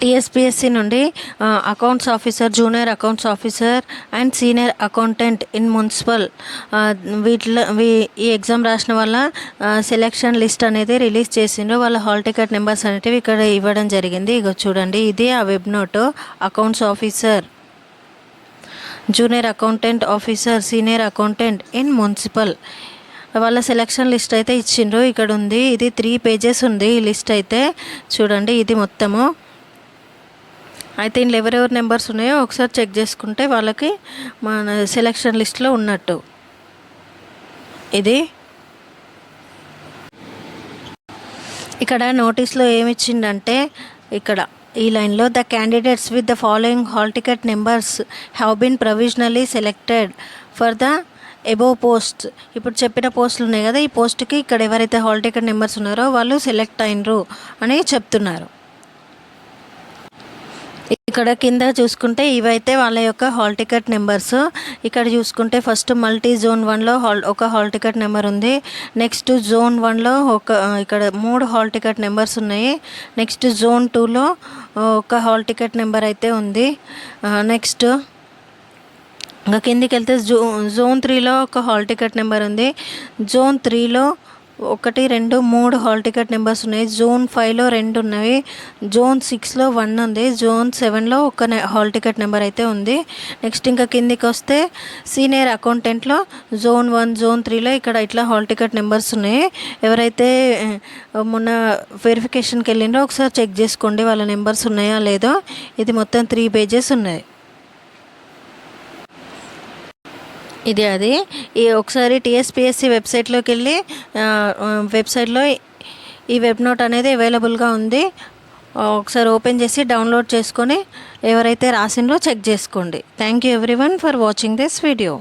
TSPSC నుండి accounts officer junior accounts officer and senior accountant in municipal వీటిలో ఈ exam రాసిన వల్ల సెలెక్షన్ లిస్ట్ అనేది రిలీజ్ చేసిండ్రు. వాళ్ళ హాల్ టికెట్ నెంబర్స్ అనేటివి ఇక్కడ ఇవ్వడం జరిగింది. ఇక చూడండి ఇది ఆ web note accounts officer junior accountant officer senior accountant in municipal వాళ్ళ సెలక్షన్ లిస్ట్ అయితే ఇచ్చిండ్రు. ఇక్కడ ఉంది ఇది త్రీ పేజెస్ ఉంది ఈ లిస్ట్ అయితే. చూడండి ఇది మొత్తము. అయితే ఇందులో ఎవరెవరు నెంబర్స్ ఉన్నాయో ఒకసారి చెక్ చేసుకుంటే వాళ్ళకి మన సెలక్షన్ లిస్ట్లో ఉన్నట్టు. ఇది. ఇక్కడ నోటీస్లో ఏమిచ్చిందంటే ఇక్కడ ఈ లైన్లో the candidates with the following hall ticket numbers have been provisionally selected for the above post ఇప్పుడు చెప్పిన పోస్టులు ఉన్నాయి కదా ఈ పోస్ట్కి ఇక్కడ ఎవరైతే హాల్ టికెట్ నెంబర్స్ ఉన్నారో వాళ్ళు సెలెక్ట్ అయినరు అని చెప్తున్నారు. ఇక్కడ కింద చూసుకుంటే ఇవైతే వాళ్ళ యొక్క హాల్ టికెట్ నెంబర్స్. ఇక్కడ చూసుకుంటే ఫస్ట్ మల్టీ జోన్ వన్లో హాల్ ఒక హాల్ టికెట్ నెంబర్ ఉంది. నెక్స్ట్ జోన్ వన్లో ఒక ఇక్కడ మూడు హాల్ టికెట్ నెంబర్స్ ఉన్నాయి. నెక్స్ట్ జోన్ టూలో ఒక హాల్ టికెట్ నెంబర్ అయితే ఉంది. నెక్స్ట్ ఇంకా కిందికి వెళ్తే జో జోన్ త్రీలో ఒక హాల్ టికెట్ నెంబర్ ఉంది. జోన్ త్రీలో ఒకటి రెండు మూడు హాల్ టికెట్ నెంబర్స్ ఉన్నాయి. జోన్ ఫైవ్లో రెండు ఉన్నాయి జోన్ సిక్స్లో వన్ ఉంది. జోన్ సెవెన్లో ఒక హాల్ టికెట్ నెంబర్ అయితే ఉంది. నెక్స్ట్ ఇంకా కిందికి వస్తే సీనియర్ అకౌంటెంట్లో జోన్ వన్ జోన్ త్రీలో ఇక్కడ ఇట్లా హాల్ టికెట్ నెంబర్స్ ఉన్నాయి. ఎవరైతే మొన్న వెరిఫికేషన్కి వెళ్ళిండ్రో ఒకసారి చెక్ చేసుకోండి వాళ్ళ నెంబర్స్ ఉన్నాయా లేదో. ఇది మొత్తం త్రీ పేజెస్ ఉన్నాయి. ఇది అది. ఈ ఒకసారి టీఎస్పిఎస్సి వెబ్సైట్లోకి వెళ్ళి వెబ్సైట్లో ఈ వెబ్ నోట్ అనేది అవైలబుల్గా ఉంది. ఒకసారి ఓపెన్ చేసి డౌన్లోడ్ చేసుకొని ఎవరైతే రాసిండ్రో చెక్ చేసుకోండి. Thank you everyone for watching this video.